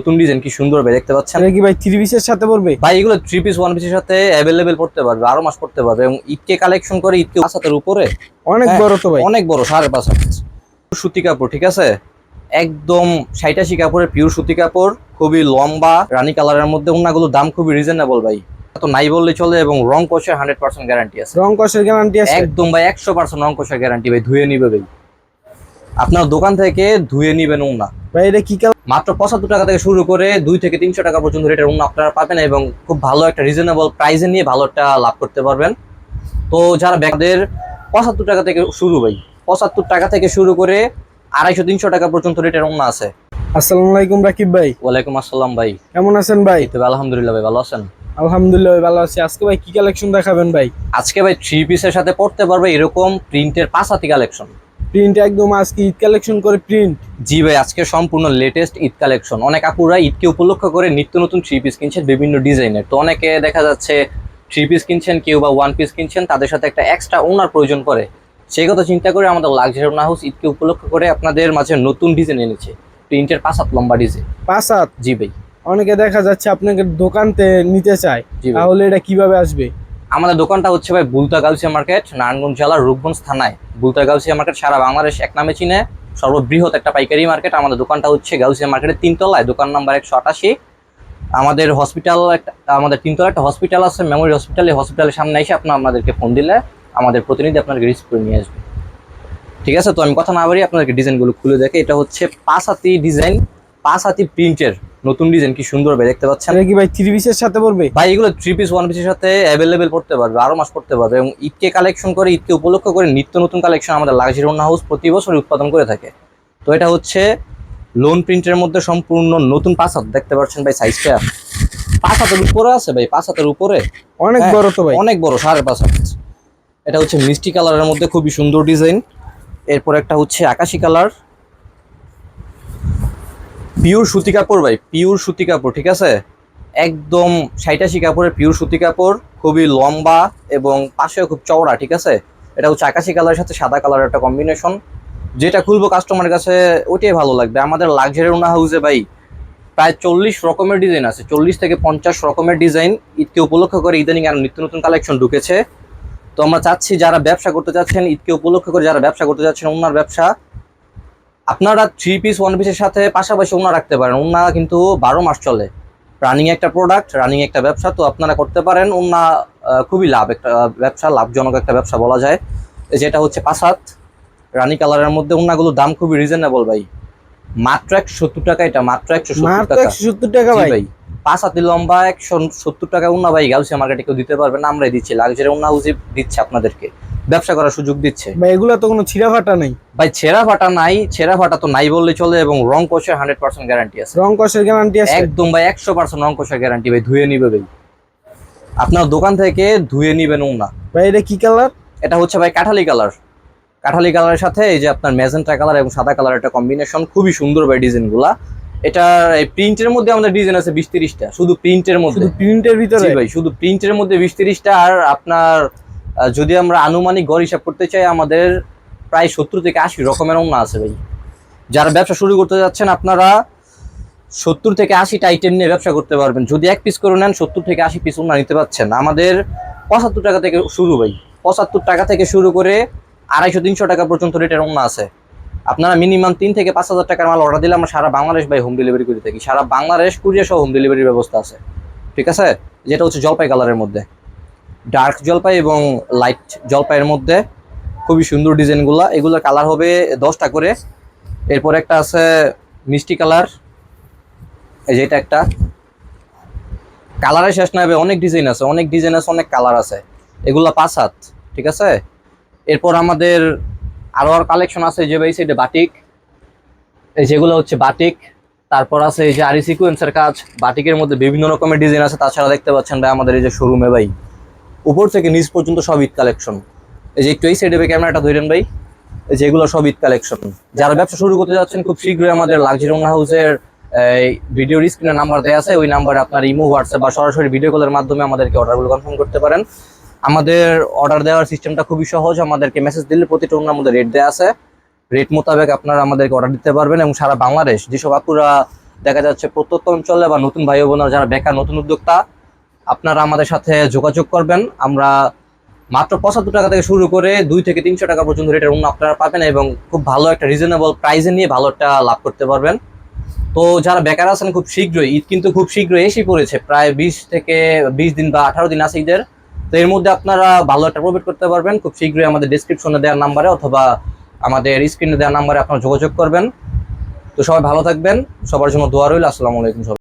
নতুন ডিজাইন কি সুন্দর ভাই দেখতে পাচ্ছেন? এটা কি ভাই থ্রি পিসের সাথে পড়বে? ভাই এগুলো থ্রি পিস ওয়ান পিসের সাথে অ্যাভেলেবেল পড়তে পারবে আরও মাস পড়তে পারবে এবং ঈদকে কালেকশন করে ঈদকে হাতের উপরে? অনেক হ্যাঁ, বড় তো ভাই। অনেক বড় সাড়ে পাঁচ হাত। সুতি কাপড় ঠিক আছে? একদম সাইটাশি কাপড়ের পিওর সুতি কাপড় খুবই লম্বা রানী কালারের মধ্যে ওনাগুলোর দাম খুবই রিজনেবল ভাই। তো নাই বললে চলে এবং রং কষের হান্ড্রেড পার্সেন্ট গ্যারান্টি আছে। রং কষের গ্যারান্টি আছে? একদম ভাই একশো পার্সেন্ট রং কষের গ্যারান্টি ভাই ধুয়ে নিবে ভাই। আপনার দোকান থেকে ধুয়ে নিবেন ওনা ভাই এটা কি মাত্র পঁচাত্তর টাকা থেকে শুরু করে দুই থেকে তিনশো টাকা পর্যন্ত রেটের উন্না আপনারা পাবেন এবং খুব ভালো একটা রিজনেবল প্রাইসে নিয়ে ভালো একটা লাভ করতে পারবেন। তো যারা ব্যাগদের পঁচাত্তর টাকা থেকে শুরু ভাই পঁচাত্তর টাকা থেকে শুরু করে আড়াইশো তিনশো টাকা পর্যন্ত রেটের উন্না আছে। আসসালামু আলাইকুম রাকিব ভাই। ওয়ালাইকুম আসসালাম ভাই। কেমন আছেন ভাই? তো আলহামদুলিল্লাহ ভাই ভালো আছেন? আলহামদুলিল্লাহ ভাই, ভালো আছি। আজকে ভাই কি কালেকশন দেখাবেন ভাই? আজকে ভাই থ্রি পিসের সাথে পড়তে পারবে এরকম প্রিন্টের পাঁচাতি কালেকশন প্রিন্ট একদম আজকে ঈদ কালেকশন করে প্রিন্ট জি ভাই আজকে সম্পূর্ণ লেটেস্ট ঈদ কালেকশন অনেক আপুরা ঈদকে উপলক্ষ করে নিত্য নতুন থ্রি পিস কিনছেন বিভিন্ন ডিজাইনের। তো অনেকে দেখা যাচ্ছে থ্রি পিস কিনছেন কেউ বা ওয়ান পিস কিনছেন তাদের সাথে একটা এক্সট্রা ওনার প্রয়োজন করে সেই কথা চিন্তা করে আমাদের লাক্সারি ওনা হাউস ঈদকে উপলক্ষ করে আপনাদের মাঝে নতুন ডিজাইন এনেছে। প্রিন্টের পাঁচ হাত লম্বা ডিজাইন পাঁচ হাত? জি ভাই। অনেকে দেখা যাচ্ছে আপনাকে দোকানতে নিতে চায়। তাহলে এটা কীভাবে আসবে? আমাদের দোকানটা হচ্ছে ভাই বুলতা গাউসিয়া মার্কেট, নারায়ণগঞ্জ জেলার রূপগঞ্জ থানায়। বুলতা গাউসিয়া মার্কেট সারা বাংলাদেশ এক নামে চিনে। সর্ববৃহৎ একটা পাইকারি মার্কেট। আমাদের দোকানটা হচ্ছে গাউসিয়া মার্কেটের তিনতলায়, দোকান নাম্বার একশো আটাশি। আমাদের হসপিটাল একটা, আমাদের তিনতলা একটা হসপিটাল আছে মেমোরি হসপিটাল এই হসপিটালের সামনে এসে আপনার আপনাদেরকে ফোন দিলে আমাদের প্রতিনিধি আপনাদেরকে রিসিভ করে নিয়ে আসবে। ঠিক আছে, তো আমি কথা না বাড়ি আপনাদেরকে ডিজাইনগুলো খুলে দেখে, এটা হচ্ছে পাঁচ হাতি ডিজাইন পাঁচ হাতি প্রিন্টের নতুন ডিজাইন কি সুন্দর ভাই দেখতে পাচ্ছেন? এটা কি ভাই থ্রি পিসের সাথে পড়বে ভাই এগুলো থ্রি পিস ওয়ান পিসের সাথে অ্যাভেলেবেল পড়তে পারবে আরও মাস পড়তে পারবে এবং ঈদকে কালেকশন করে ঈদকে উপলক্ষ করে নিত্য নতুন কালেকশন আমাদের লাক্সারি ওনা হাউস প্রতি বছর উৎপাদন করে থাকে। তো এটা হচ্ছে লোন প্রিন্টের মধ্যে সম্পূর্ণ নতুন পাঁচ হাত দেখতে পাচ্ছেন ভাই সাইজটা পাঁচ হাতের উপরে আছে ভাই পাঁচ হাতের উপরে। অনেক হ্যাঁ, বড় তো ভাই। অনেক বড় সাড়ে পাঁচ হাত। এটা হচ্ছে মিষ্টি কালারের মধ্যে খুবই সুন্দর ডিজাইন এরপর একটা হচ্ছে আকাশি কালার পিওর সুতি কাপড় ভাই পিওর সুতি কাপড়, ঠিক আছে? একদম সাইটাশি কাপড়ের পিওর সুতি কাপড়, খুবই লম্বা এবং পাশেও খুব চওড়া, ঠিক আছে? এটা হচ্ছে আকাশি কালারের সাথে সাদা কালারের একটা কম্বিনেশন যেটা খুলবো কাস্টমারের কাছে, ওইটাই ভালো লাগবে। আমাদের লাক্সারি ওনা হাউসে ভাই, প্রায় চল্লিশ রকমের ডিজাইন আছে। চল্লিশ থেকে পঞ্চাশ রকমের ডিজাইন ঈদকে উপলক্ষ করে ইদানিং আর নিত্য নতুন কালেকশন ঢুকেছে। তো আমরা চাচ্ছি যারা ব্যবসা করতে চাচ্ছেন, ঈদকে উপলক্ষ করে যারা ব্যবসা করতে চাচ্ছেন, ওনার ব্যবসা আপনারা থ্রি পিস ওয়ান পিসের সাথে পাশাপাশি ওনা রাখতে পারেন। ওনা কিন্তু বারো মাস চলে। রানিং একটা প্রোডাক্ট রানিং একটা ব্যবসা তো আপনারা করতে পারেন। ওনা খুবই লাভ একটা ব্যবসা লাভজনক একটা ব্যবসা বলা যায়। এই যেটা হচ্ছে পাসাত রানি কালারের মধ্যে ওনাগুলোর দাম খুবই রিজনেবল ভাই। মাত্র একশো সত্তর টাকা এটা মাত্র একশো সত্তর টাকা। ভাই। পাঁচ হাতি লম্বা একশো সত্তর টাকা উন্না ভাই গাউসিয়া মার্কেটে কেউ দিতে পারবে না। আমরাই দিচ্ছি। লাক্সারি উন্না হাউসে দিচ্ছে আপনাদেরকে। ব্যবসা করার সুযোগ দিচ্ছে। ভাই এগুলো তো কোনো ছিঁড়া ফাটা নেই। ভাই ছেঁড়া ফাটা নাই ছেঁড়া ফাটা তো নাই বললে চলে এবং রং কোষের হান্ড্রেড পার্সেন্ট গ্যারান্টি আছে। রং কষের গ্যারান্টি আছে। একদম ভাই একশো পার্সেন্ট রং কোষের গ্যারান্টি ভাই ধুয়ে নিবে ভাই। আপনার দোকান থেকে ধুয়ে নিবেন না ভাই এটা কি কালার এটা হচ্ছে ভাই কাঠালি কালার কাঠালি কালারের সাথে এই যে আপনার ম্যাজেন্টা কালার এবং সাদা কালার একটা কম্বিনেশন খুবই সুন্দর ভাই ডিজাইনগুলা। এটা এই প্রিন্টের মধ্যে আমাদের ডিজাইন আছে বিশ তিরিশটা শুধু প্রিন্টের মধ্যে। প্রিন্টের ভিতরে? ভাই শুধু প্রিন্টের মধ্যে বিশ তিরিশটা আর আপনার যদি আমরা আনুমানিক গড় হিসাব করতে চাই, আমাদের প্রায় সত্তর থেকে আশি রকমের ওনা আছে ভাই। যারা ব্যবসা শুরু করতে যাচ্ছেন, আপনারা সত্তর থেকে আশিটা আইটেম নিয়ে ব্যবসা করতে পারবেন। যদি এক পিস করে নেন, সত্তর থেকে আশি পিস ওনা নিতে পারছেন। আমাদের পঁচাত্তর টাকা থেকে শুরু ভাই। পঁচাত্তর টাকা থেকে শুরু করে আড়াইশো, তিনশো টাকা পর্যন্ত রেটের ওনা আছে। আপনারা মিনিমাম তিন থেকে পাঁচ হাজার টাকার মাল অর্ডার দিলে আমরা সারা বাংলাদেশ ভাই হোম ডেলিভারি করে থাকি। সারা বাংলাদেশ কুরিয়ার সহ হোম ডেলিভারির ব্যবস্থা আছে। ঠিক আছে? যেটা হচ্ছে জলপাই কালারের মধ্যে। ডার্ক জলপাই এবং লাইট জলপাইয়ের মধ্যে খুবই সুন্দর ডিজাইনগুলো। এগুলোর কালার হবে দশটা করে। এরপর একটা আছে মিষ্টি কালার এই যে এটা একটা। কালারে শেষ না হবে অনেক ডিজাইন আছে, অনেক ডিজাইন আছে, অনেক কালার আছে। এগুলো পাঁচ হাত ঠিক আছে? এরপর আমাদের আরও আর কালেকশন আছে যে ভাই সেটা বাটিক এই যেগুলো হচ্ছে বাটিক তারপর আছে এই যে আরি সিকুয়েন্সের কাজ। বাটিকের মধ্যে বিভিন্ন রকমের ডিজাইন আছে, তাছাড়া দেখতে পাচ্ছেন ভাই আমাদের এই যে শোরুমে ভাই। উপর থেকে নিচ পর্যন্ত সব ঈদ কালেকশন এই যে একটু এই সাইডে ক্যামেরাটা ধরেন ভাই, এই যে এগুলো সব ঈদ কালেকশন যারা ব্যবসা শুরু করতে যাচ্ছেন, খুব শীঘ্রই আমাদের লাক্সারি ওনা হাউসের এই ভিডিওর স্ক্রিনে নাম্বার দেওয়া আছে, ওই নাম্বারে আপনার ইমো হোয়াটসঅ্যাপ বা সরাসরি ভিডিও কলের মাধ্যমে আমাদেরকে অর্ডারগুলো কনফার্ম করতে পারেন। আমাদের অর্ডার দেওয়ার সিস্টেমটা খুবই সহজ, আমাদেরকে মেসেজ দিলে প্রতিটা ওনার মধ্যে রেট দেওয়া আছে। রেট মোতাবেক আপনারা আমাদেরকে অর্ডার দিতে পারবেন এবং সারা বাংলাদেশ, যেসব আপুরা দেখা যাচ্ছে প্রত্যন্ত অঞ্চলে বা নতুন ভাই বোনেরা, যারা বেকার, নতুন উদ্যোক্তা আপনারা আমাদের সাথে যোগাযোগ করবেন। আমরা মাত্র পঁচাত্তর টাকা থেকে শুরু করে দুই থেকে তিনশো টাকা পর্যন্ত রেটের উন্নত আপনারা পাবেন এবং খুব ভালো একটা রিজনেবল প্রাইসে নিয়ে ভালো একটা লাভ করতে পারবেন। তো যারা বেকার আছেন, খুব শীঘ্রই, ঈদ কিন্তু খুব শীঘ্রই এসে পড়েছে। প্রায় বিশ থেকে বিশ দিন বা আঠারো দিন আছে ঈদের। তো এর মধ্যে আপনারা ভালো একটা প্রফিট করতে পারবেন। খুব শীঘ্রই আমাদের ডিসক্রিপশনে দেওয়ার নাম্বারে অথবা আমাদের স্ক্রিনে দেওয়ার নাম্বারে আপনারা যোগাযোগ করবেন। তো সবাই ভালো থাকবেন। সবার জন্য দোয়া রইল। আসসালামু আলাইকুম